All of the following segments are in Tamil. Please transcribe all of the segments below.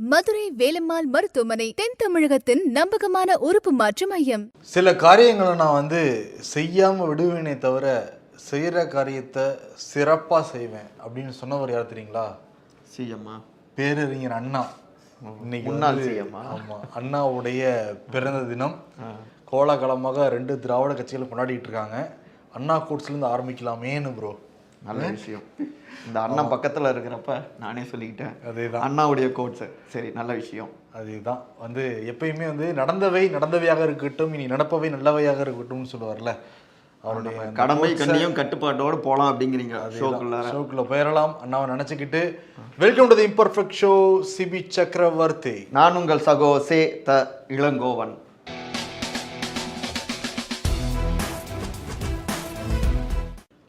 மதுரை வேலம்மாள் மருத்துவமனை தென் தமிழகத்தின் நம்பகமான உறுப்பு மாற்று மையம். சில காரியங்களை நான் வந்து செய்யாமல் விடுவேனே தவிர செய்கிற காரியத்தை சிறப்பாக செய்வேன் அப்படின்னு சொன்னவர் யார் தெரியுங்களா? சிஎம்மா. பேரறிஞர் அண்ணா. இன்னைக்கு முன்னாள் வந்து- CM -ஆ? ஆமா அண்ணாவுடைய பிறந்த தினம். கோலாகலமாக ரெண்டு திராவிட கட்சிகள் கொண்டாடிட்டு இருக்காங்க. அண்ணா கோட்ஸ்லேருந்து ஆரம்பிக்கலாமேன்னு ப்ரோ நல்ல விஷயம். இந்த அண்ணன் பக்கத்துல இருக்கிறப்ப நானே சொல்லிக்கிட்டேன். அதேதான். அண்ணாவுடைய கோட்ஸ் சரி நல்ல விஷயம். அதுதான். வந்து எப்பயுமே வந்து நடந்தவை நடந்தவையாக இருக்கட்டும் இனி நடப்பவை நல்லவையாக இருக்கட்டும்னு சொல்லுவார்ல. அவருடைய கடமை கண்ணியம் கட்டுப்பாட்டோட போலாம் அப்படிங்கிறீங்க ஷோக்குள்ள ஷோக்குள்ள போயிடலாம் அண்ணாவை நினைச்சுக்கிட்டு welcome to the imperfect show Sibi Chakravarthy. நான் உங்கள் சகோ சே த இளங்கோவன்.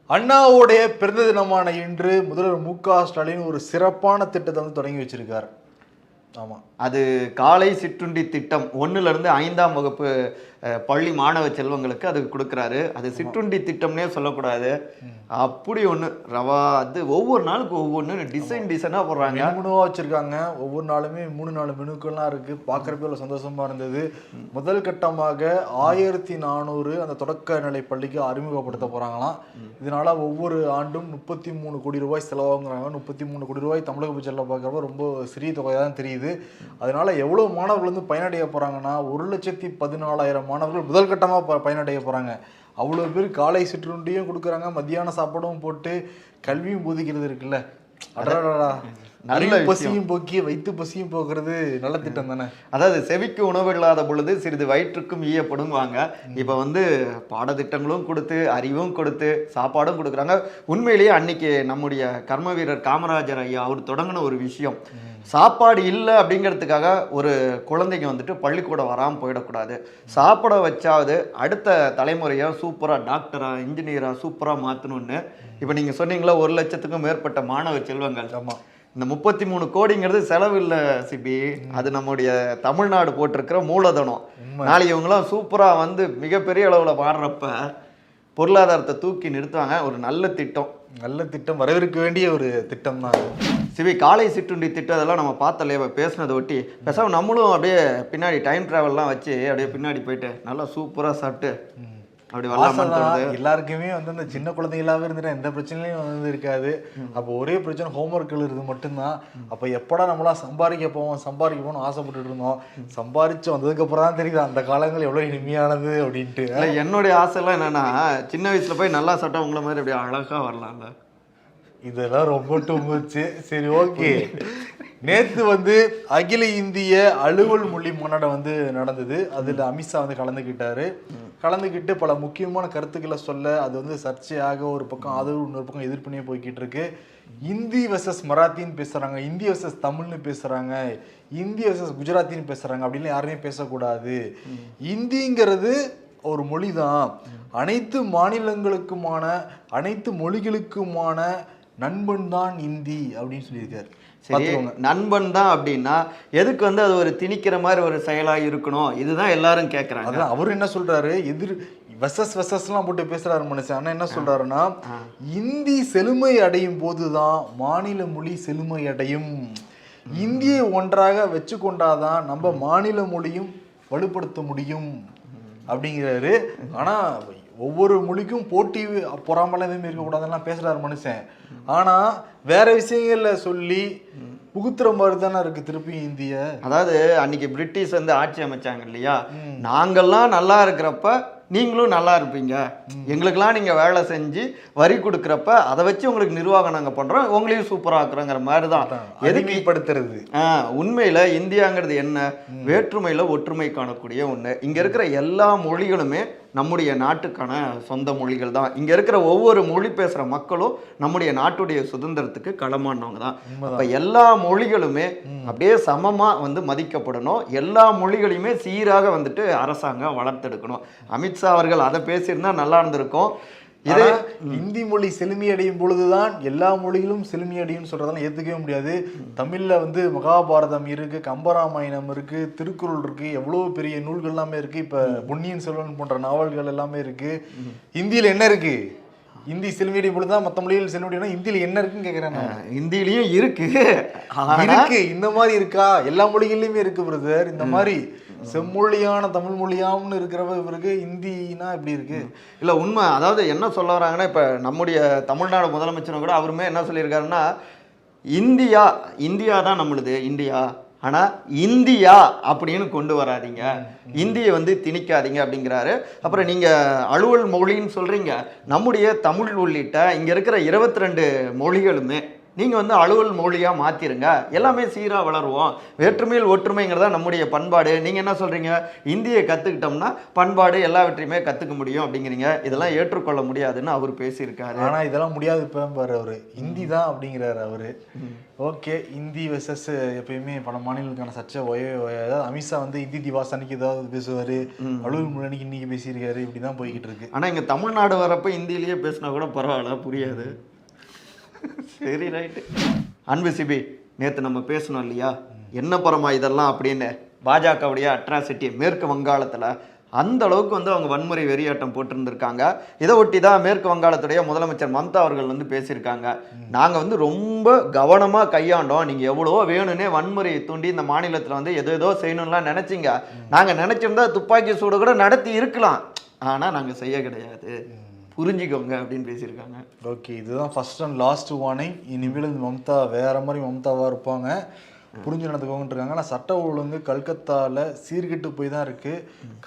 அண்ணாவுடைய பிறந்த தினமான இன்று முதல்வர் மு க ஸ்டாலின் ஒரு சிறப்பான திட்டத்தை வந்து தொடங்கி வச்சிருக்கார். ஆமாம் அது காலை சிற்றுண்டி திட்டம் ஒன்றுலேருந்து ஐந்தாம் வகுப்பு பள்ளி மாணவ செல்வங்களுக்கு அது கொடுக்குறாரு. அது சிற்றுண்டி திட்டம்னே சொல்லக்கூடாது. அப்படி ஒண்ணு ரவா அது ஒவ்வொரு நாளுக்கு ஒவ்வொன்று டிசைன் டிசைனாக போடுறாங்க. மெனுவா வச்சிருக்காங்க. ஒவ்வொரு நாளுமே மூணு நாலு மெனுக்கள்லாம் இருக்கு. பார்க்கறப்ப எவ்வளவு சந்தோஷமா இருந்தது. முதல் கட்டமாக ஆயிரத்தி நானூறு அந்த தொடக்க நிலை பள்ளிக்கு அறிமுகப்படுத்த போறாங்களாம். இதனால ஒவ்வொரு ஆண்டும் முப்பத்தி மூணு கோடி ரூபாய் செலவாகுங்கிறாங்க. முப்பத்தி மூணு கோடி ரூபாய் தமிழக பட்ஜெட்டில் பார்க்குறப்ப ரொம்ப சிறிய தொகையாக தான் தெரியுது. அதனால எவ்வளவு மாணவர்கள் வந்து பயனடைய போறாங்கன்னா ஒரு லட்சத்தி பதினாலாயிரம் மாணவர்கள் முதல் கட்டமாக ப- பயனடைய போறாங்க. அவ்வளோ பேர் காலை சிற்றுண்டியும் கொடுக்குறாங்க மத்தியான சாப்பாடும் போட்டு கல்வியும் போதிக்கிறது இருக்குல்ல. அடடடா நல்ல. பசியும் போக்கி வயிற்று பசியும் போக்குறது நல்ல திட்டம் தானே? அதாவது செவிக்கு உணவு இல்லாத பொழுது சிறிது வயிற்றுக்கும் ஈயப்படுவாங்க இப்போ வந்து பாடத்திட்டங்களும் கொடுத்து அறிவும் கொடுத்து சாப்பாடும் கொடுக்குறாங்க. உண்மையிலேயே அன்னைக்கு நம்முடைய கர்ம வீரர் காமராஜர் ஐயா அவர் தொடங்கின ஒரு விஷயம். சாப்பாடு இல்லை அப்படிங்கிறதுக்காக ஒரு குழந்தைங்க வந்துட்டு பள்ளிக்கூடம் வராமல் போயிடக்கூடாது. சாப்பிட வச்சாவது அடுத்த தலைமுறையை சூப்பராக டாக்டரா இன்ஜினியரா சூப்பராக மாற்றணும்னு இப்போ நீங்கள் சொன்னீங்களா ஒரு லட்சத்துக்கும் மேற்பட்ட மாணவ செல்வங்கள். ஆமா. இந்த முப்பத்தி மூணு கோடிங்கிறது செலவு இல்ல சிபி அது நம்முடைய தமிழ்நாடு போட்டிருக்கிற மூலதனம். நாளைக்கு இவங்களாம் சூப்பரா வந்து மிகப்பெரிய அளவுல பாடுறப்ப பொருளாதாரத்தை தூக்கி நிறுத்துவாங்க. ஒரு நல்ல திட்டம். நல்ல திட்டம் வரவேற்க வேண்டிய ஒரு திட்டம் தான் சிவி காலை சிற்றுண்டி திட்டம் அதெல்லாம் நம்ம பார்த்தல பேசுனதை ஒட்டி பேசாமல் நம்மளும் அப்படியே பின்னாடி டைம் ட்ராவல்லாம் வச்சு அப்படியே பின்னாடி போயிட்டு நல்லா சூப்பராக சாப்பிட்டு அப்படி தோணுது எல்லாருக்குமே வந்து அந்த சின்ன குழந்தைகளாவே இருந்துட்டு எந்த பிரச்சனையும் வந்து இருக்காது. அப்போ ஒரே பிரச்சனை ஹோம்ஒர்க் எழுதுறது மட்டும்தான். அப்போ எப்படா நம்மளா சம்பாதிக்க போவோம் சம்பாதிக்க போகணும்னு ஆசைப்பட்டுட்டு இருந்தோம். சம்பாதிச்சு வந்ததுக்கு அப்புறம் தான் தெரியுது அந்த காலங்கள் எவ்வளவு இனிமையானது அப்படின்ட்டு. இல்ல, என்னுடைய ஆசைலாம் என்னன்னா சின்ன வயசுல போய் நல்லா சாப்பிட்டா உங்களை மாதிரி அப்படியே அழகா வரலாம்ல. இதெல்லாம் ரொம்ப டூமுச்சு சரி ஓகே. நேற்று வந்து அகில இந்திய அலுவல் மொழி மாநாடு வந்து நடந்தது. அதில் அமித்ஷா வந்து கலந்துக்கிட்டாரு கலந்துக்கிட்டு பல முக்கியமான கருத்துக்களை சொல்ல அது வந்து சர்ச்சையாக ஒரு பக்கம் ஆதரவு இன்னொரு பக்கம் எதிர்ப்புனே போய்கிட்டு இருக்கு. இந்தி வர்சஸ் மராத்தின்னு பேசுகிறாங்க இந்தி வர்சஸ் தமிழ்னு பேசுகிறாங்க இந்தி வர்சஸ் குஜராத்தின்னு பேசுகிறாங்க அப்படின்னு யாருமே பேசக்கூடாது. இந்திங்கிறது ஒரு மொழி தான் அனைத்து மாநிலங்களுக்குமான அனைத்து மொழிகளுக்குமான நண்பன் தான் இந்தி அப்படின்னு சொல்லியிருக்காரு. சரி. நண்பன் தான் அப்படின்னா எதுக்கு வந்து அது ஒரு திணிக்கிற மாதிரி ஒரு செயலா இருக்கணும்? இதுதான் எல்லாரும் கேக்குறாங்க. அதான் அவர் என்ன சொல்றாரு? எதிர் வெசஸ் வெசஸ்லாம் போட்டு பேசுறாரு மனுஷன். ஆனா என்ன சொல்றாருன்னா இந்தி செழுமை அடையும் போதுதான் மாநில மொழி செழுமை அடையும். இந்தியை ஒன்றாக வச்சு கொண்டாதான் நம்ம மாநில மொழியும் வலுப்படுத்த முடியும். அப்படிங்கிறாரு. ஆனா ஒவ்வொரு மொழிக்கும் போட்டி பொறாமலாம் எதுவுமே இருக்கக்கூடாதுலாம் பேசுறாரு மனுஷன். ஆனா வேற விஷயங்கள்ல சொல்லி புகுத்துற மாதிரி தானே இருக்கு திருப்பி இந்திய. அதாவது அன்னைக்கு பிரிட்டிஷ் வந்து ஆட்சி அமைச்சாங்க இல்லையா? நாங்கெல்லாம் நல்லா இருக்கிறப்ப நீங்களும் நல்லா இருப்பீங்க. எங்களுக்கெல்லாம் நீங்க வேலை செஞ்சு வரி கொடுக்குறப்ப அதை வச்சு உங்களுக்கு நிர்வாகம் நாங்க பண்றோம். உங்களையும் சூப்பரா ஆக்குறோங்கிற மாதிரி தான் எதுக்கு எதுமைப்படுத்துறது ஆ, உண்மையில இந்தியாங்கிறது என்ன? வேற்றுமையில ஒற்றுமை காணக்கூடிய ஒண்ணு. இங்க இருக்கிற எல்லா மொழிகளுமே நம்முடைய நாட்டுக்கான சொந்த மொழிகள் தான். இங்க இருக்கிற ஒவ்வொரு மொழி பேசுற மக்களும் நம்முடைய நாட்டுடைய சுதந்திரத்துக்கு களமானவங்க தான். அப்ப எல்லா மொழிகளுமே அப்படியே சமமா வந்து மதிக்கப்படணும். எல்லா மொழிகளையுமே சீராக வந்துட்டு அரசாங்கம் வளர்த்தெடுக்கணும். அமித்ஷா அவர்கள் அதை பேசியிருந்தா நல்லா இருந்திருக்கும். இது இந்தி மொழி செழுமை அடையும் பொழுதுதான் எல்லா மொழிகளும் செழுமை அடையும் சொல்றதெல்லாம் ஏத்துக்கவே முடியாது. தமிழ்ல வந்து மகாபாரதம் இருக்கு கம்பராமாயணம் இருக்கு திருக்குறள் இருக்கு எவ்வளவு பெரிய நூல்கள் எல்லாமே இருக்கு. இப்ப பொன்னியின் செல்வன் போன்ற நாவல்கள் எல்லாமே இருக்கு. இந்தியில என்ன இருக்கு? இந்தி செல்வியடி பொழுது தான் மற்ற மொழிகள் செல்வியடினா இந்தியில என்ன இருக்குன்னு கேட்குறேன் நான். ஹிந்திலையும் இருக்கு. இருக்கு. இந்த மாதிரி இருக்கா? எல்லா மொழிகள்லயுமே இருக்கு பிரதர் இந்த மாதிரி செம்மொழியான தமிழ் மொழியாம்னு இருக்கிறவ இவருக்கு இந்தினா எப்படி இருக்கு? இல்ல உண்மை. அதாவது என்ன சொல்ல வராங்கன்னா இப்ப நம்முடைய தமிழ்நாடு முதலமைச்சரும் கூட அவருமே என்ன சொல்லியிருக்காருன்னா இந்தியா இந்தியா தான் நம்மளுது இந்தியா. ஆனா இந்தியா அப்படின்னு கொண்டு வராதீங்க. இந்தியை வந்து திணிக்காதீங்க அப்படிங்கிறாரு. அப்புறம் நீங்க அலுவல் மொழின்னு சொல்றீங்க. நம்முடைய தமிழ் உள்ளிட்ட இங்க இருக்கிற இருபத்தி ரெண்டு மொழிகளுமே நீங்க வந்து அலுவல் மொழியா மாத்திருங்க. எல்லாமே சீரா வளருவோம். வேற்றுமையில் ஒற்றுமைங்கிறதா நம்முடைய பண்பாடு. நீங்க என்ன சொல்றீங்க? இந்தியை கத்துக்கிட்டோம்னா பண்பாடு எல்லாவற்றையுமே கத்துக்க முடியும் அப்படிங்கிறீங்க. இதெல்லாம் ஏற்றுக்கொள்ள முடியாதுன்னு அவர் பேசியிருக்காரு. ஆனா இதெல்லாம் முடியாது இப்ப பாரு அவரு. ஹிந்தி தான் அப்படிங்கிறாரு அவரு. ஓகே ஹிந்தி வெர்சஸ் எப்பயுமே பல மாநிலங்களுக்கான சர்ச்சை ஒய ஒய- அதாவது அமித்ஷா வந்து ஹிந்தி திவாஸ் அன்னைக்கு ஏதாவது பேசுவாரு. அலுவல் மொழி அன்னைக்கு இன்னைக்கு பேசியிருக்காரு. இப்படிதான் போய்கிட்டு இருக்கு. ஆனா இங்க தமிழ்நாடு வரப்ப இந்தியிலேயே பேசினா கூட பரவாயில்ல புரியாது. சரி ரைட்டு அன்பு சிபி நேற்று நம்ம பேசணும் இல்லையா? என்ன பரமா இதெல்லாம் அப்படின்னு? பாஜகவுடைய அட்ராசிட்டி மேற்கு வங்காளத்தில் அந்த அளவுக்கு வந்து அவங்க வன்முறை வெறியாட்டம் போட்டிருந்திருக்காங்க. இதை ஒட்டி தான் மேற்கு வங்காளத்துடைய முதலமைச்சர் மம்தா அவர்கள் வந்து பேசியிருக்காங்க. நாங்கள் வந்து ரொம்ப கவனமாக கையாண்டோம். நீங்கள் எவ்வளோ வேணும்னே வன்முறையை தூண்டி இந்த மாநிலத்தில் வந்து எதோ ஏதோ செய்யணும்லாம் நினச்சிங்க. நாங்கள் நினச்சிருந்தா துப்பாக்கி சூடு கூட நடத்தி இருக்கலாம். ஆனால் நாங்கள் செய்ய கிடையாது. புரிஞ்சுக்கோங்க அப்படின்னு பேசியிருக்காங்க. ஓகே இதுதான் ஃபர்ஸ்ட் அண்ட் லாஸ்ட் வார்னிங் இனிமேல் மம்தா வேற மாதிரி மம்தாவா இருப்பாங்க. புரிஞ்சு நடந்துக்கோங்கன்னு இருக்காங்க. ஆனால் சட்ட ஒழுங்கு கல்கத்தால சீர்கெட்டு போய் தான் இருக்கு.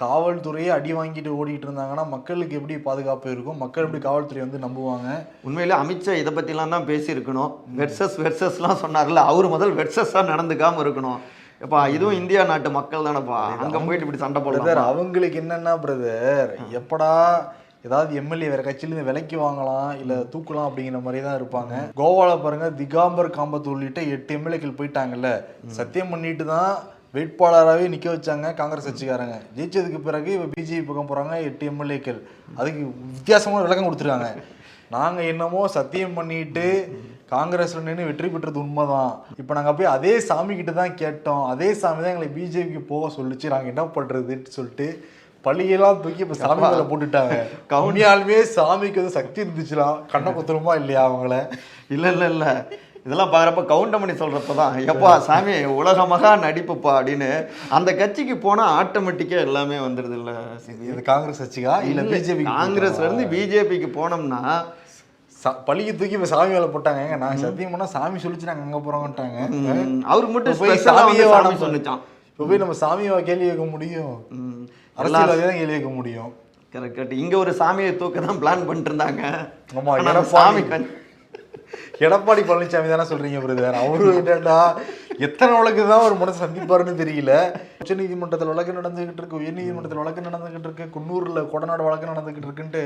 காவல்துறையே அடி வாங்கிட்டு ஓடிட்டு இருந்தாங்கன்னா மக்களுக்கு எப்படி பாதுகாப்பு இருக்கும்? மக்கள் எப்படி காவல்துறை வந்து நம்புவாங்க? உண்மையிலே அமித்ஷா இதை பற்றிலாம் தான் பேசியிருக்கணும். வெர்சஸ் வெர்சஸ்லாம் சொன்னார்ல அவர் முதல் வெர்சஸாக நடந்துக்காம இருக்கணும். எப்பா இதுவும் இந்தியா நாட்டு மக்கள் தானேப்பா. அங்கே போயிட்டு இப்படி சண்டை போடலாம்? அவங்களுக்கு என்னன்னா பிரதர் எப்படா ஏதாவது எம்எல்ஏ வேற கட்சியிலேருந்து விலைக்கு வாங்கலாம் இல்ல தூக்கலாம் அப்படிங்கிற மாதிரி தான் இருப்பாங்க. கோவால பாருங்க திகாம்பர் காம்பத் உள்ளிட்ட எட்டு எம்எல்ஏக்கள் போயிட்டாங்கல்ல. சத்தியம் பண்ணிட்டு தான் வேட்பாளராகவே நிக்க வச்சாங்க காங்கிரஸ் கட்சிக்காரங்க. ஜெயிச்சதுக்கு பிறகு இப்போ பிஜேபி பக்கம் போறாங்க எட்டு எம்எல்ஏக்கள். அதுக்கு வித்தியாசமான விளக்கம் கொடுத்துருக்காங்க. நாங்க என்னமோ சத்தியம் பண்ணிட்டு காங்கிரஸ்ல நின்று வெற்றி பெற்றது உண்மைதான். இப்போ நாங்க போய் அதே சாமி கிட்ட தான் கேட்டோம். அதே சாமி தான் எங்களை பிஜேபிக்கு போக சொல்லுச்சு. நாங்க என்ன பண்றதுன்னு சொல்லிட்டு பள்ளியெல்லாம் தூக்கி இப்ப சாமி மேல போட்டுட்டாங்க. கவுனியாலுமே சாமிக்கு வந்து சக்தி இருந்துச்சுலாம் கண்ணை குத்துருமா இல்லையா அவங்கள? இல்லை இல்லை இல்லை. இதெல்லாம் பார்க்குறப்ப கவுண்டமணி சொல்கிறப்ப தான் எப்பா சாமி உலக மகா நடிப்புப்பா அப்படின்னு. அந்த கட்சிக்கு போனால் ஆட்டோமேட்டிக்காக எல்லாமே வந்துடுது இல்லை இது காங்கிரஸ் கட்சிக்கா? இல்ல பிஜேபி காங்கிரஸ்ல இருந்து பிஜேபிக்கு போனோம்னா பள்ளிக்கு தூக்கி இப்ப சாமி மேல போட்டாங்க. நான் சத்தியம் பண்ணா சாமி சொல்லிச்சு நாங்க அங்க போறோம்ட்டாங்க. ம், அவருக்கு மட்டும் போய் சாமியே சாமி வானம் சொன்னிச்சான் இப்ப போய் நம்ம சாமியை கேள்வி கேட்க முடியும்? ம், அரசியல்வாதி தான் முடியும். கரெக்ட் இங்க ஒரு சாமியை தூக்க தான் பிளான் பண்ணிட்டு இருந்தாங்க ஆமா, ஆனா அந்த எடப்பாடி- சாமி எடப்பாடி பழனிசாமி தானே சொல்றீங்க பிரதர் அவரு என்னடா எத்தனை வழக்கு தான் ஒரு மனசு சந்திப்பாருன்னு தெரியல. உச்ச நீதிமன்றத்தில் வழக்கு நடந்துகிட்டு இருக்கு உயர் நீதிமன்றத்தில் வழக்கு நடந்துகிட்டு இருக்கு குன்னூர்ல கொடநாடு வழக்கு நடந்துகிட்டு இருக்குன்ட்டு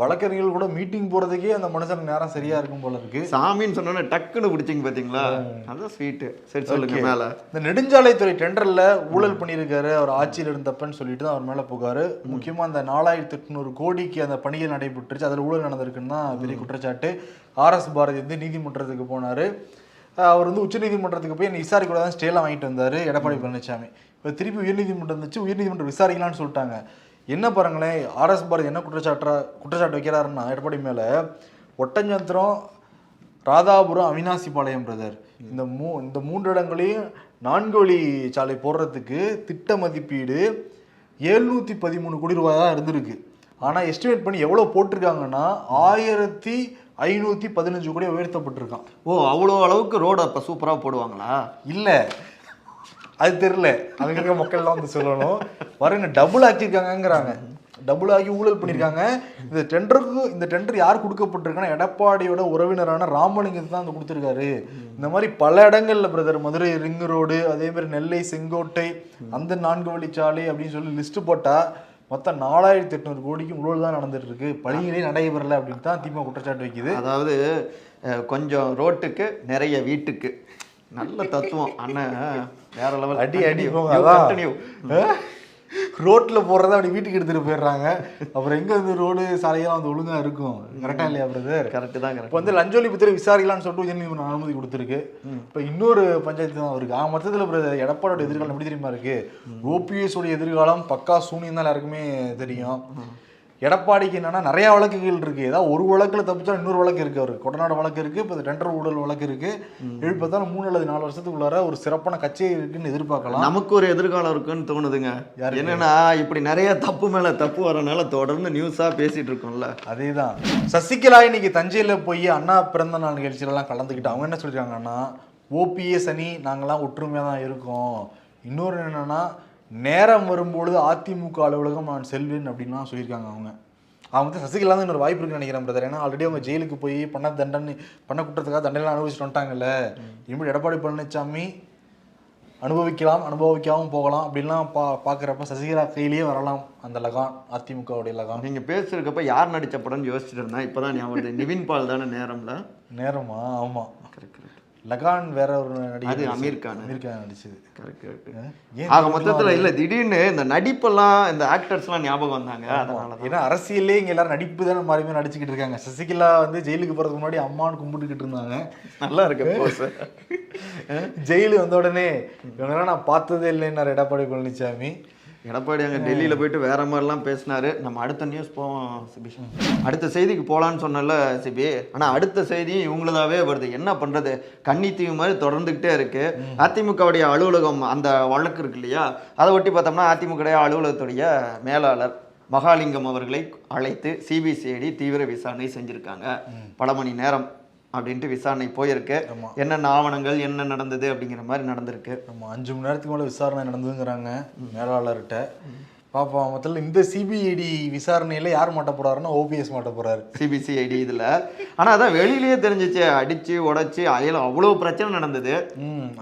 வழக்கறிஞர்கள் கூட மீட்டிங் போறதுக்கே அந்த மனுஷனுக்கு நேரம் சரியா இருக்கும் போல இருக்கு. சாமின்னு சொன்னோன்னே டக்குன்னு பிடிச்சிங்க பாத்தீங்களா? அதான் ஸ்வீட்டு சரி சொல்லுங்க மேல. இந்த நெடுஞ்சாலைத்துறை டெண்டர்ல ஊழல் பண்ணியிருக்காரு அவர் ஆட்சியில் இருந்தப்பன்னு சொல்லிட்டு தான் அவர் மேல புகாரு. முக்கியமா அந்த நாலாயிரத்தி எட்நூறு கோடிக்கு அந்த பணிகள் நடைபெற்றுச்சு அதில் ஊழல் நடந்திருக்குன்னு தான் பெரிய குற்றச்சாட்டு. ஆர்எஸ் பாரதி வந்து நீதிமன்றத்துக்கு போனாரு. அவர் வந்து உச்சநீதிமன்றத்துக்கு போய் விசாரிக்க கூட தான் ஸ்டேலாம் வாங்கிட்டு வந்தார் எடப்பாடி பழனிசாமி இப்போ திருப்பி உயர்நீதிமன்றம் வந்துச்சு உயர்நீதிமன்றம் விசாரிக்கலாம்னு சொல்லிட்டாங்க. என்ன பாருங்களேன் ஆர்எஸ் பாரதி என்ன குற்றச்சாட்டா குற்றச்சாட்டு வைக்கிறாருன்னா எடப்பாடி மேலே ஒட்டஞ்சந்திரம் ராதாபுரம் அவினாசிபாளையம் பிரதர் இந்த மூ இந்த மூன்று இடங்களையும் நான்கு வழி சாலை போடுறதுக்கு திட்ட மதிப்பீடு எழுநூற்றி பதிமூணு கோடி ரூபாய் தான் இருந்திருக்கு. ஆனால் எஸ்டிமேட் பண்ணி எவ்வளோ போட்டிருக்காங்கன்னா ஆயிரத்தி ஐநூத்தி பதினஞ்சு கோடி உயர்த்தப்பட்டிருக்கான். ஓ அவ்வளோ அளவுக்கு ரோடு அப்ப சூப்பரா போடுவாங்களா? இல்ல. அது தெரியல. அங்க இருக்க மக்கள்லாம் வந்து சொல்லணும். பாருங்க டபுள் ஆக்கியிருக்காங்கங்கிறாங்க. டபுள் ஆகி ஊழல் பண்ணியிருக்காங்க. இந்த டெண்டருக்கு இந்த டெண்டர் யார் கொடுக்கப்பட்டிருக்குன்னா எடப்பாடியோட உறவினரான ராமலிங்கத்தை தான் அங்க கொடுத்துருக்காரு. இந்த மாதிரி பல இடங்கள்ல பிரதர் மதுரை ரிங் ரோடு அதே மாதிரி நெல்லை செங்கோட்டை அந்த நான்கு வழிச்சாலை அப்படின்னு சொல்லி லிஸ்ட் போட்டா மொத்தம் நாலாயிரத்தி எட்நூறு கோடிக்கு ஊழல் தான் நடந்துட்டு இருக்கு பணிகளே நடைபெறல அப்படின்னு தான் திமுக குற்றச்சாட்டு வைக்குது. அதாவது கொஞ்சம் ரோட்டுக்கு நிறைய வீட்டுக்கு. நல்ல தத்துவம். அண்ணன் வேற லெவல் அடி அடி போங்க ரோட்ல போறத அப்படி வீட்டுக்கு எடுத்துட்டு போயிடுறாங்க. அப்புறம் எங்க வந்து ரோடு சாலையெல்லாம் வந்து ஒழுங்கா இருக்கும்? கரெக்டா இல்லையா பிரதர் கரெக்ட் தான் இப்போ வந்து லஞ்சோலி பத்திர விசாரிக்கலாம்னு சொல்லிட்டு உயர்நீதிமன்றம் அனுமதி கொடுத்துருக்கு. இப்போ இன்னொரு பஞ்சாயத்து தான் இருக்கு ஆக மொத்தத்தில் பிரதர் எடப்பாடியோட எதிர்காலம் எப்படி தெரியுமா இருக்கு? ஓபிஎஸ் உடைய எதிர்காலம் பக்கா சூனியம் தான் எல்லாருக்குமே தெரியும். எடப்பாடிக்கு என்னன்னா நிறைய வழக்குகள் இருக்கு. ஏதாவது ஒரு வழக்குல தப்பிச்சா இன்னொரு வழக்கு இருக்கு அவருக்கு கொடநாடு வழக்கு இருக்கு இப்போ டெண்டர் ஊழல் வழக்கு இருக்கு. எழுப்பத்தாலும் மூணு அல்லது நாலு வருஷத்துக்குள்ளார ஒரு சிறப்பான கட்சி இருக்குன்னு எதிர்பார்க்கலாம். நமக்கு ஒரு எதிர்காலம் இருக்குன்னு தோணுதுங்க. யாருக்கு? என்னன்னா இப்படி நிறைய தப்பு மேல தப்பு வரனால தொடர்ந்து நியூஸா பேசிட்டு இருக்கோம்ல. அதேதான். சசிகலா இன்னைக்கு தஞ்சையில போய் அண்ணா பிறந்த நாள் நிகழ்ச்சியிலலாம் கலந்துக்கிட்டு அவங்க என்ன சொல்லிருக்காங்கன்னா ஓபிஎஸ் அணி நாங்கெல்லாம் ஒற்றுமையா தான் இருக்கோம். இன்னொரு என்னன்னா நேரம் வரும்பொழுது அதிமுக அலுவலகம் நான் செல்வேன் அப்படின்லாம் சொல்லியிருக்காங்க அவங்க. அவங்க வந்து சசிகலா தான் இன்னொரு வாய்ப்பு இருக்குன்னு நினைக்கிறேன் பிரதர் ஏன்னா ஆல்ரெடி அவங்க ஜெயிலுக்கு போய் பண்ண தண்டனை பண்ண குற்றத்துக்காக தண்டனை அனுபவிச்சுட்டு வந்துட்டாங்கல்ல. இனிமேல் எடப்பாடி பழனிசாமி அனுபவிக்கலாம் அனுபவிக்காமல் போகலாம் அப்படின்லாம் பா பார்க்குறப்ப சசிகலா கையிலேயே வரலாம் அந்த லகான் அதிமுகவுடைய லகான். நீங்க பேசுறதுக்கப்ப யார் நடிச்ச படம்னு யோசிச்சுட்டு இருந்தேன் இப்பதான் ஞாபகம் வருது. நிவின் பால் தானே நேரம்ல? நேரமா? ஆமா. கரெக்ட் கரெக்ட் லகான் வேற ஒரு நடிகர் அமீர் கான். அமீர் கான் நடிச்சது. கரெக்ட் கரெக்ட் ஆக மொத்தத்துல இல்ல திடீர்னு இந்த நடிப்பெல்லாம் இந்த ஆக்டர்ஸ்லாம் ஞாபகம் வந்தாங்க அதனால தான். ஏன்னா அரசியல்லே இங்க எல்லாரும் நடிப்பு தானே மாறி நடிச்சுக்கிட்டு இருக்காங்க. சசிகலா வந்து ஜெயிலுக்கு போறதுக்கு முன்னாடி அம்மான்னு கும்பிட்டுக்கிட்டு இருந்தாங்க. நல்லா இருக்கு ஜெயிலு வந்த உடனே இவங்கெல்லாம் நான் பார்த்ததே இல்லைன்னாரு எடப்பாடி பழனிசாமி எடப்பாடி அங்க டெல்லியில போயிட்டு வேற மாதிரிலாம் பேசினாரு. நம்ம அடுத்த நியூஸ் போவோம் சிபி. அடுத்த செய்திக்கு போலான்னு சொன்னல சிபி. ஆனா அடுத்த செய்தி இவங்களதாவே வருது. என்ன பண்றது? கன்னித்தீவு மாதிரி தொடர்ந்துகிட்டே இருக்கு. அதிமுகவுடைய அலுவலகம் அந்த வழக்கு இருக்கு இல்லையா? அதை ஒட்டி பார்த்தோம்னா அதிமுக அலுவலகத்துடைய மேலாளர் மகாலிங்கம் அவர்களை அழைத்து சிபிசிஐடி தீவிர விசாரணை செஞ்சிருக்காங்க. பல மணி நேரம். அப்படின்ட்டு விசாரணை போயிருக்கு. என்னென்ன ஆவணங்கள் என்ன நடந்தது அப்படிங்கிற மாதிரி நடந்திருக்கு. நம்ம அஞ்சு மணி நேரத்துக்கு மேலே விசாரணை நடந்ததுங்கிறாங்க மேலாளர்கிட்ட. பாப்போம். மொத்தத்தில் இந்த சிபிஐடி விசாரணையில யார் மாட்ட போறாருன்னா ஓபிஎஸ் மாட்ட போறாரு. சிபிசிஐடி இதுல. ஆனா அதான் வெளியிலேயே தெரிஞ்சிச்சு. அடிச்சு உடைச்சு அயல அவ்வளவு பிரச்சனை நடந்தது.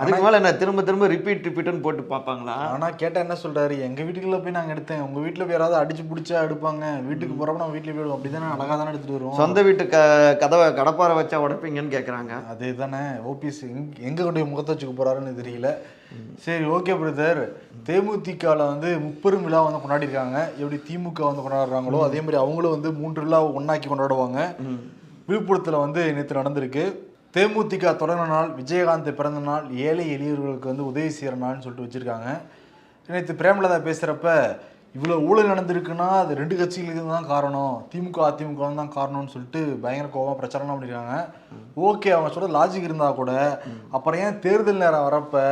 அதுக்கு மேல என்ன திரும்ப திரும்ப ரிப்பீட் ரிப்பீட்னு போட்டு பார்ப்பாங்களா? ஆனா கேட்டா என்ன சொல்றாரு? எங்க வீட்டுக்குள்ள போய் நாங்க எடுத்தேன். உங்க வீட்டுல போய் யாராவது அடிச்சு பிடிச்சா எடுப்பாங்க. வீட்டுக்கு போறப்ப நம்ம வீட்டுல போயிடுவோம் அப்படிதானே? அழகா தானே எடுத்துட்டு வருவோம். சொந்த வீட்டு க கதவை கடப்பாரை வச்சா உடைப்பீங்கன்னு கேக்குறாங்க. அதே தானே ஓபிஎஸ் எங்க கொண்டு முகத்தை வச்சுக்க போறாருன்னு தெரியல. சரி ஓகே பிரதர் தேமுதிகல வந்து முப்பெரும் விழா வந்து கொண்டாடிருக்காங்க எப்படி திமுக வந்து கொண்டாடுறாங்களோ அதே மாதிரி அவங்களும் வந்து மூன்று விழா கொண்டாடுவாங்க. விழுப்புரத்தில் வந்து நேற்று நடந்திருக்கு. தேமுதிக தொடங்கின நாள் விஜயகாந்த் பிறந்த நாள் ஏழை எளியவர்களுக்கு வந்து உதவி செய்கிற நாள்னு சொல்லிட்டு வச்சுருக்காங்க. நேற்று பிரேமலதா பேசுகிறப்ப இவ்வளோ ஊழல் நடந்திருக்குன்னா அது ரெண்டு கட்சிகளுக்கு தான் காரணம். திமுக அதிமுக தான் காரணம்னு சொல்லிட்டு பயங்கர கோபமாக பிரச்சாரம் பண்ணியிருக்காங்க ஓகே அவங்க சொல்கிற லாஜிக் இருந்தால் கூட அப்புறம் ஏன் தேர்தல் நேரம் வரப்போ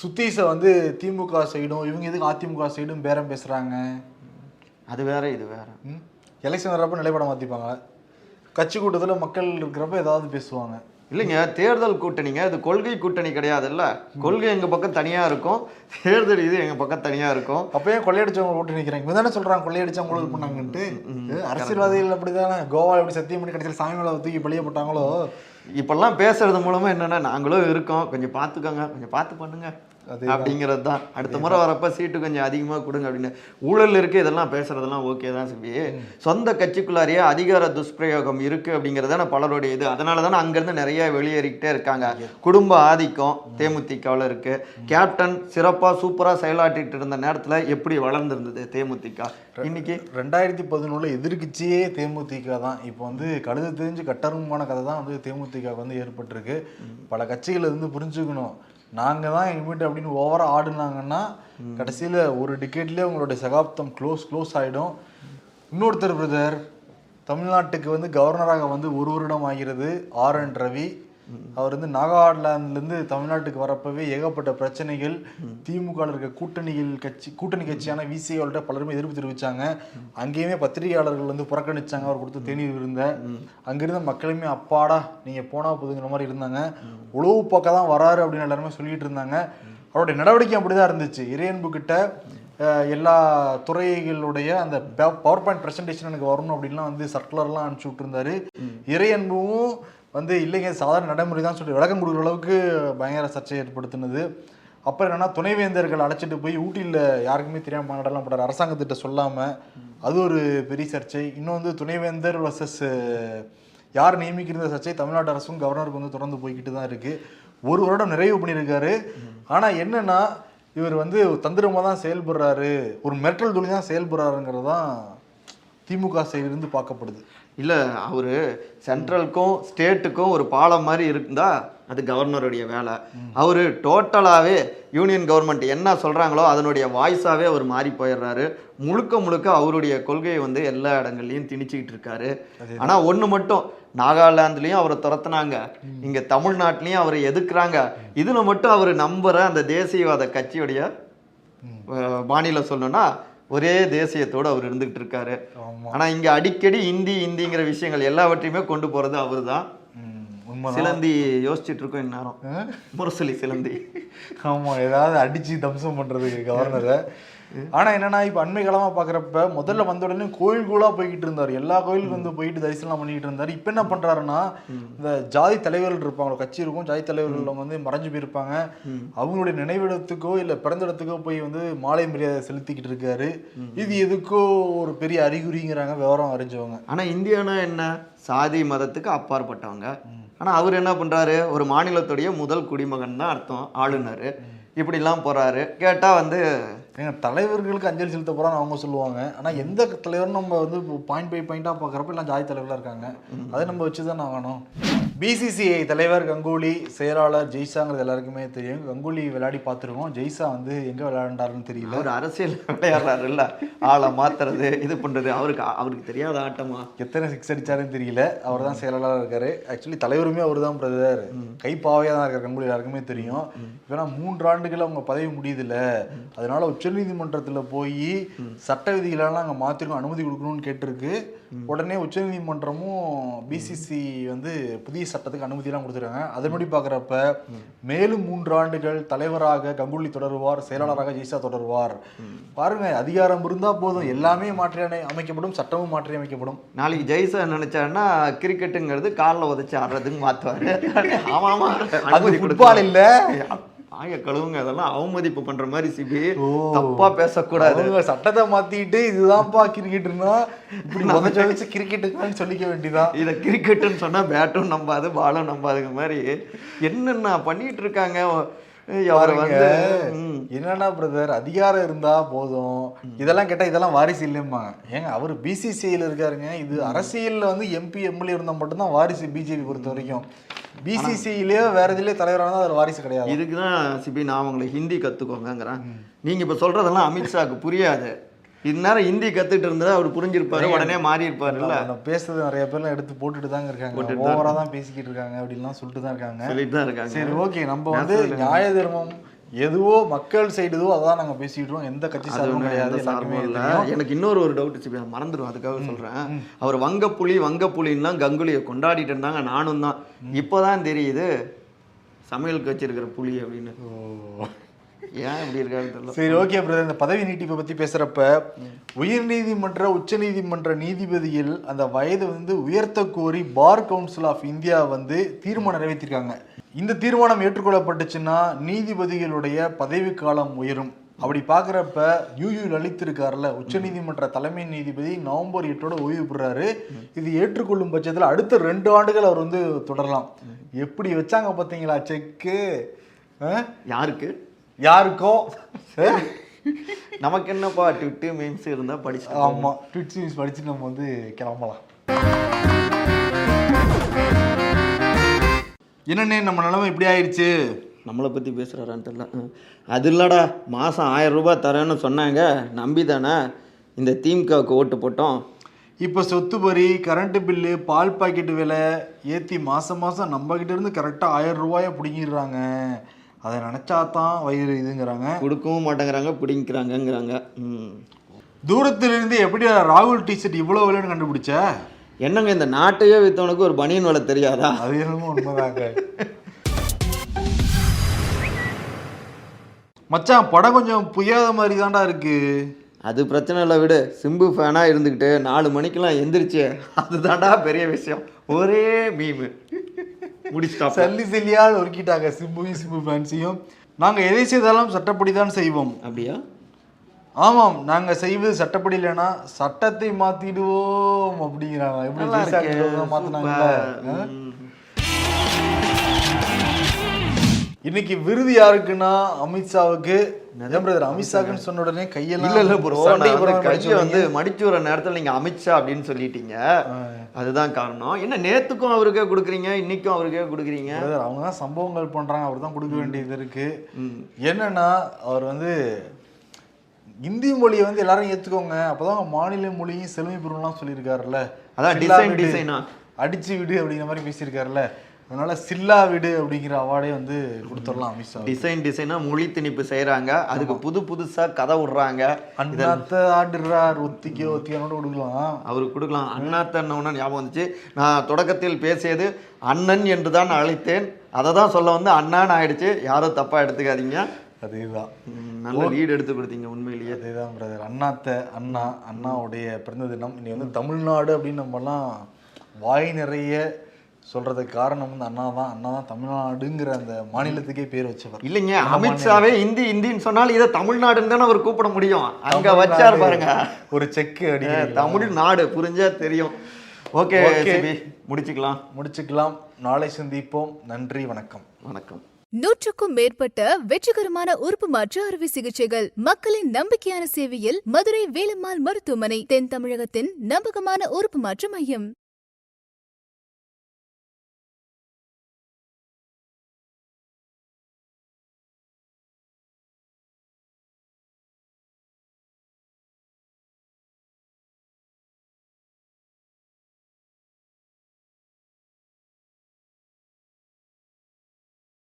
சுத்தீஸை வந்து திமுக சைடும் இவங்க எதுக்கு அதிமுக சைடும் பேரம் பேசுறாங்க? அது வேற இது வேற. எலெக்ஷன் வரப்ப நிலைப்பட மாத்திப்பாங்க கட்சி கூட்டத்தில் மக்கள் இருக்கிறப்ப ஏதாவது பேசுவாங்க. இல்லைங்க தேர்தல் கூட்டணிங்க இது கொள்கை கூட்டணி கிடையாதுல்ல. கொள்கை எங்க பக்கம் தனியா இருக்கும் தேர்தல் இது எங்க பக்கம் தனியா இருக்கும். அப்ப ஏன் கொள்ளையடிச்சவங்க ஓட்டு நிக்கிறாங்க? இவங்க தானே சொல்றாங்க கொள்ளையடிச்சவங்க ஊழல் பண்ணாங்கன்ட்டு. அரசியல்வாதிகள் அப்படிதானே? கோவா எப்படி சத்தியம் பண்ணி கடைசியில் சாமி மேல தூக்கி பழிய போட்டாங்களோ? இப்பெல்லாம் பேசுறது மூலமா என்னன்னா நாங்களும் இருக்கோம். கொஞ்சம் பார்த்துக்கோங்க. கொஞ்சம் பார்த்து பண்ணுங்க. அப்படிங்கிறது தான் அடுத்த முறை வரப்ப சீட்டு கொஞ்சம் அதிகமாக கொடுங்க அப்படின்னு. ஊழல் இருக்கு இதெல்லாம் பேசுறதெல்லாம் ஓகே தான் சிபி சொந்த கட்சிக்குள்ளாரியே அதிகார துஷ்பிரயோகம் இருக்கு அப்படிங்கிறது தானே பலருடைய இது. அதனால தானே அங்கேருந்து நிறைய வெளியேறிக்கிட்டே இருக்காங்க. குடும்ப ஆதிக்கம் தேமுதிகவில் இருக்கு. கேப்டன் சிறப்பா சூப்பரா செயலாற்றிட்டு இருந்த நேரத்துல எப்படி வளர்ந்திருந்தது தேமுதிக? இன்னைக்கு ரெண்டாயிரத்தி பதினொன்றுல எதிர்க்கட்சியே தேமுதிக தான். இப்போ வந்து கழுது தெரிஞ்சு கட்டருமான கதை தான் வந்து தேமுதிக வந்து ஏற்பட்டிருக்கு. பல கட்சிகள் இருந்து புரிஞ்சுக்கணும். நாங்க தான் இனிமேட்டு அப்படின்னு ஓவரா ஆடுனாங்கன்னா கடைசியில ஒரு டிக்கெட்லயே உங்களுடைய சகாப்தம் க்ளோஸ் க்ளோஸ் ஆயிடும். இன்னொருத்தர் பிரதர் தமிழ்நாட்டுக்கு வந்து கவர்னராக வந்து ஒரு வருடம் ஆகிறது ஆர் என் ரவி அவர் வந்து நாகாலாந்துலேருந்து தமிழ்நாட்டுக்கு வரப்பவே ஏகப்பட்ட பிரச்சனைகள் திமுக இருக்க கூட்டணிகள் கட்சி கூட்டணி கட்சியான விசிஐவள்கிட்ட பலருமே எதிர்ப்பு தெரிவித்தாங்க அங்கேயுமே பத்திரிகையாளர்கள் வந்து புறக்கணிச்சாங்க. அவர் கொடுத்த தேநீர் இருந்த அங்கிருந்த மக்களுமே அப்பாடா நீங்கள் போனா போதுங்கிற மாதிரி இருந்தாங்க. உழவு பக்கம் தான் வராரு அப்படின்னு எல்லாருமே சொல்லிட்டு இருந்தாங்க. அவருடைய நடவடிக்கை அப்படிதான் இருந்துச்சு. இறையன்பு கிட்ட எல்லா துறைகளுடைய அந்த பவர் பாயிண்ட் ப்ரெசன்டேஷன் எனக்கு வரணும் அப்படின்லாம் வந்து சர்க்குலர்லாம் அனுப்பிச்சு விட்டுருந்தாரு. இறையன்பும் வந்து இல்லைங்க சாதாரண நடைமுறை தான் சொல்லி விளக்கம் கொடுக்குற அளவுக்கு பயங்கர சர்ச்சை ஏற்படுத்தினது. அப்புறம் என்னன்னா துணைவேந்தர்கள் அழைச்சிட்டு போய் ஊட்டியில் யாருக்குமே தெரியாமல் மாநாடெல்லாம் போட்டார். அரசாங்கத்திட்ட சொல்லாமல் அது ஒரு பெரிய சர்ச்சை. இன்னும் வந்து துணைவேந்தர் வர்சஸ் யார் நியமிக்கிற சர்ச்சை தமிழ்நாடு அரசும் கவர்னருக்கு வந்து தொடர்ந்து போய்கிட்டு தான் இருக்குது ஒரு வருடம் நிறைவு பண்ணியிருக்காரு. ஆனால் என்னென்னா இவர் வந்து தந்திரமாக தான் செயல்படுறாரு. ஒரு மிரட்டல் துணி தான் செயல்படுறாருங்கிறது தான் திமுக சைடிலிருந்து பார்க்கப்படுது. இல்ல அவரு சென்ட்ரலுக்கும் ஸ்டேட்டுக்கும் ஒரு பாலம் மாதிரி இருந்தா அது கவர்னருடைய வேலை. அவரு டோட்டலாகவே யூனியன் கவர்மெண்ட் என்ன சொல்றாங்களோ அதனுடைய வாய்ஸாவே அவர் மாறி போயிடுறாரு. முழுக்க முழுக்க அவருடைய கொள்கையை வந்து எல்லா இடங்கள்லையும் திணிச்சுக்கிட்டு இருக்காரு. ஆனா ஒண்ணு மட்டும் நாகாலாந்துலயும் அவரை துரத்துனாங்க. இங்க தமிழ்நாட்டிலையும் அவரை எதிர்க்கிறாங்க. இதுல மட்டும் அவர் நம்புற அந்த தேசியவாத கட்சியுடைய அஹ், மாநில சொல்லணும்னா ஒரே தேசியத்தோடு அவர் இருந்துகிட்டு இருக்காரு. ஆமா. ஆனா இங்க அடிக்கடி இந்தி இந்திங்கிற விஷயங்கள் எல்லாவற்றையுமே கொண்டு போறது அவர்தான். ம், உண்மைதான். சிலந்தி யோசிச்சுட்டு இருக்கோம் இந்நேரம். முரசொலி சிலந்தி. ஆமா ஏதாவது அடிச்சு தம்சம் பண்றதுக்கு கவர்னரை. ஆனா என்னன்னா இப்ப அண்மை காலமா பாக்குறப்ப முதல்ல வந்த உடனே கோயில் கோயிலா போய்கிட்டு இருந்தாரு. எல்லா கோயிலுக்கும் வந்து போயிட்டு தரிசனம் பண்ணிட்டு இருந்தாரு. இப்ப என்ன பண்றாருன்னா இந்த ஜாதி தலைவர்கள் இருப்பாங்க. கட்சி இருக்கும். ஜாதி தலைவர்கள் வந்து மறைஞ்சு போயிருப்பாங்க. அவங்களுடைய நினைவிடத்துக்கோ இல்ல பிறந்த இடத்துக்கோ போய் வந்து மாலை மரியாதை செலுத்திக்கிட்டு இருக்காரு. இது எதுக்கோ ஒரு பெரிய அறிகுறிங்கிறாங்க விவரம் அறிஞ்சவங்க. ஆனா இந்தியானா என்ன? சாதி மதத்துக்கு அப்பாற்பட்டவங்க. ஆனா அவர் என்ன பண்றாரு? ஒரு மாநிலத்துடைய முதல் குடிமகன் தான் அர்த்தம். ஆளுநர். இப்படிலாம் போறாரு. கேட்டா வந்து ஏங்க தலைவர்களுக்கு அஞ்சலி செலுத்த போறான்னு அவங்க சொல்லுவாங்க. ஆனா எந்த தலைவரும் நம்ம வந்து பாயிண்ட் பை பாயிண்டா பாக்குறப்ப எல்லாம் ஜாதி தலைவர்களா இருக்காங்க. அதை நம்ம வச்சுதான் ஆகணும். பிசிசிஐ தலைவர் கங்குலி செயலாளர் ஜெய்சாங்கிறது எல்லாருக்குமே தெரியும். கங்குலி விளையாடி பார்த்துருக்கோம். ஜெய்சா வந்து எங்க விளையாண்டாருன்னு தெரியல. அவர் அரசியல் விளையாடுறாரு இல்ல ஆளை மாத்துறது இது பண்றது. அவருக்கு அவருக்கு தெரியாத ஆட்டமா? எத்தனை சிக்ஸ் அடிச்சாருன்னு தெரியல. அவர் தான் செயலாளராக இருக்காரு. ஆக்சுவலி தலைவருமே அவர் தான் பிரதர். கை பாவையாக தான் இருக்கார். கங்குலி எல்லாருக்குமே தெரியும். ஏன்னா மூன்று ஆண்டுகள் அவங்க பதவி முடியுதுல்ல. அதனால உச்சநீதிமன்றத்துல போய் சட்ட விதிகளெல்லாம் அங்கே மாற்றிருக்கோம் அனுமதி கொடுக்கணும்னு கேட்டிருக்கு. உடனே உச்சநீதிமன்றமும் பிசிசி வந்து புதிய சட்டத்துக்கு அனுமதியெல்லாம் கொடுத்துருக்காங்க. அதன்படி பார்க்குறப்ப மேலும் மூன்று ஆண்டுகள் தலைவராக கங்குலி தொடருவார் செயலாளராக ஜெய்சா தொடருவார். பாருங்க அதிகாரம் இருந்தா போதும். எல்லாமே மாற்றி அமைக்கப்படும் சட்டமும் மாற்றி அமைக்கப்படும். நாளைக்கு ஜெய்சா நினைச்சாருன்னா கிரிக்கெட்டுங்கிறது காலில் உதச்சி ஆடுறதுக்கு மாத்துவாரு. ஆமா ஆமா. அது ஃபுட்பால் இல்ல. ஆய கழுவுங்க அதெல்லாம் அவமதிப்பு பண்ற மாதிரி சிபி. தப்பா பேசக்கூடாது. சட்டத்தை மாத்திட்டு இதுதான்ப்பா கிரிக்கெட்னா இப்படி உதச்ச வச்சு கிரிக்கெட்டுன்னு சொல்லிக்க வேண்டியதான் இத கிரிக்கெட்டுன்னு சொன்னா பேட்டும் நம்பாது பாலும் நம்பாதுங்க மாதிரி என்னென்ன பண்ணிட்டு இருக்காங்க? அவர் வந்து என்னன்னா பிரதர் அதிகாரம் இருந்தா போதும். இதெல்லாம் கேட்டா இதெல்லாம் வாரிசு இல்லைம்பாங்க. ஏங்க அவர் பிசிசிஐல இருக்காருங்க. இது அரசியல்ல வந்து எம்பி எம்எல்ஏ இருந்தா மட்டும்தான் வாரிசு பிஜேபி பொறுத்த வரைக்கும். பிசிசிஐலயோ வேற இதுலயே தலைவரானா அது வாரிசு கிடையாது. இதுக்குதான் சிபி நான் உங்களை ஹிந்தி கத்துக்கோங்கங்கிறேன். நீங்க இப்ப சொல்றதெல்லாம் அமித்ஷாக்கு புரியாது. இந்நேரம் ஹிந்தி கத்துட்டு இருந்தா அவர் புரிஞ்சிருப்பாரு உடனே மாறி இருப்பாருல்ல நம்ம பேசுறது நிறைய பேர்லாம் எடுத்து போட்டுட்டு தாங்க இருக்காங்க. ஓவரா தான் பேசிக்கிட்டு இருக்காங்க அப்படின்லாம் சொல்லிட்டு தான் இருக்காங்க. சொல்லிட்டு தான் இருக்காங்க. சரி ஓகே நம்ம வந்து நியாய தர்மம் எதுவோ மக்கள் சைடுதோ அதான் நாங்க பேசிக்கிட்டோம் எந்த கட்சி சார்பும் கிடையாது சார்பும் இல்ல. எனக்கு இன்னொரு ஒரு டவுட் சிபி மறந்துடும் அதுக்காக சொல்றேன். அவர் வங்கப்புலி வங்கப்புலின்லாம் கங்குலியை கொண்டாடிட்டு இருந்தாங்க நானும் தான். இப்போதான் தெரியுது சமையலுக்கு வச்சிருக்கிற புலி அப்படின்னு. ஏன் இப்படி இருக்காரு தெரியல. சரி ஓகே பிரதர் இந்த பதவி நீட்டிப்பை பத்தி பேசுறப்ப உயர்நீதிமன்ற உச்சநீதிமன்ற நீதிபதிகள் அந்த வயது வந்து உயர்த்த கோரி பார் கவுன்சில் ஆஃப் இந்தியா வந்து தீர்மானம் நிறைவேற்றிருக்காங்க. இந்த தீர்மானம் ஏற்றுக்கொள்ளப்பட்டுச்சுன்னா நீதிபதிகளுடைய பதவி காலம் உயரும். அப்படி பார்க்குறப்ப யூ லலித் இருக்கார்ல உச்சநீதிமன்ற தலைமை நீதிபதி நவம்பர் எட்டோட ஓய்வு பெறாரு. இது ஏற்றுக்கொள்ளும் பட்சத்தில் அடுத்த ரெண்டு ஆண்டுகள் அவர் வந்து தொடரலாம். எப்படி வச்சாங்க பார்த்தீங்களா செக்கு யாருக்கு? யாருக்கோ? நமக்கு என்னப்பா ட்விட்டு மீம்ஸ் இருந்தா படிச்சு ஆமா ட்விட் நியூஸ் படிச்சு நம்ம வந்து கிளம்பலாம். என்னண்ணே நம்ம நிலைமை இப்படி ஆயிடுச்சு நம்மளை பற்றி பேசுகிறாரான்னு தெரியல. ம். அது இல்லடா மாதம் ஆயிரம் ரூபாய் தரேன்னு சொன்னாங்க. நம்பி தானே இந்த திமுகவுக்கு ஓட்டு போட்டோம். இப்போ சொத்து வரி கரண்ட் பில்லு பால் பாக்கெட் விலை ஏற்றி மாதம் மாதம் நம்ம கிட்ட இருந்து கரெக்டாக ஆயிரம் ரூபாயை பிடுங்கிடுறாங்க. அதை நினச்சா தான் வயிறு இதுங்கிறாங்க. கொடுக்கவும் மாட்டேங்கிறாங்க பிடிங்கிறாங்கங்கிறாங்க. ம். தூரத்திலிருந்து எப்படி ராகுல் டிஷர்ட் இவ்வளோ விலைன்னு கண்டுபிடிச்ச? என்னங்க இந்த நாட்டையே வித்தவனுக்கு ஒரு பனியன் விலை தெரியாதா? அது என்னமோ உண்மைதாங்க. மச்சான் படம் கொஞ்சம் புரியாத மாதிரி தான்டா இருக்கு. அது பிரச்சனை இல்லை விடு. சிம்பு ஃபேனாக இருந்துக்கிட்டு நாலு மணிக்கெல்லாம் எந்திரிச்சு அதுதான்டா பெரிய விஷயம். ஒரே மீமு முடிச்சிட்டா சல்லி சல்லியால் ஒருக்கிட்டாங்க சிம்புவையும் சிம்பு ஃபேன்ஸையும் நாங்க எதை செய்தாலும் சட்டப்படி தான் செய்வோம். அப்படியா? ஆமாம் நாங்க செய்வது சட்டப்படி இல்லைன்னா சட்டத்தை மாத்திடுவோம் அப்படிங்கிறாங்க. எப்படி நல்லா இன்னைக்கு விருது யாருக்குன்னா அமித்ஷாவுக்கு பிரதர் அமித்ஷாக்குன்னு சொன்ன உடனே கையெல்லாம் இல்ல இல்ல ப்ரோ கையை வந்து. மடிச்சு வர நேரத்துல நீங்க அமித்ஷா அப்படின்னு சொல்லிட்டீங்க. அதுதான் காரணம். என்ன நேத்துக்கும் அவருக்கே கொடுக்குறீங்க இன்னைக்கும் அவருக்கே கொடுக்குறீங்க? அவங்க தான் சம்பவங்கள் பண்றாங்க அவர் தான் கொடுக்க வேண்டியது இருக்கு. என்னன்னா அவர் வந்து இந்தி மொழியை வந்து எல்லாரும் ஏத்துக்கோங்க. அப்பதான் மாநில மொழியும் செழுமை பெறும்லாம் சொல்லியிருக்காருல்ல. அதான் design ஆ? அடிச்சு விடு அப்படிங்கிற மாதிரி பேசியிருக்காருல்ல. அதனால சில்லா விடு அப்படிங்கிற அவார்டே வந்து கொடுத்துடலாம் அமித்ஷா டிசைன் டிசைனா மொழி திணிப்பு செய்றாங்க அதுக்கு புது புதுசா கதை விடுறாங்க. அண்ணாத்த ஆடுறார் ஒத்திக்கோ ஒத்திக்கனோட கொடுக்கலாம். அவருக்கு கொடுக்கலாம். அண்ணாத்தன்னு ஞாபகம் வந்துச்சு. நான் தொடக்கத்தில் பேசியது அண்ணன் என்று தான் அழைத்தேன். அதை தான் சொல்ல வந்து அண்ணான்னு ஆயிடுச்சு. யாரும் தப்பா எடுத்துக்காதீங்க. அதேதான். நல்ல லீடு எடுத்து கொடுத்தீங்க உண்மையிலேயே. அதேதான் பிரதர் அண்ணாத்த அண்ணா அண்ணாவுடைய பிறந்த தினம். இன்னைக்கு வந்து தமிழ்நாடு அப்படின்னு நம்மலாம் வாய் நிறைய சொல்றதுக்கு காரணம் வந்து அண்ணா தான் அண்ணா தான் தமிழ்நாடுங்கிற அந்த மாநிலத்துக்கே பேர் வச்சவர். இல்லைங்க அமித்ஷாவே இந்தி இந்தின்னு சொன்னால் இதை தமிழ்நாடுன்னு தானே அவர் கூப்பிட முடியும். அங்க வச்சார் பாருங்க. ஒரு செக்கு அடி தமிழ்நாடு புரிஞ்சா தெரியும். ஓகே முடிச்சுக்கலாம். முடிச்சுக்கலாம். நாளை சந்திப்போம். நன்றி வணக்கம். வணக்கம். நூற்றுக்கும் மேற்பட்ட வெற்றிகரமான உறுப்பு மாற்று அறுவை சிகிச்சைகள் மக்களின் நம்பிக்கையான சேவையில் மதுரை வேலம்மாள் மருத்துவமனை தென் தமிழகத்தின் நம்பகமான உறுப்பு மாற்று மையம்.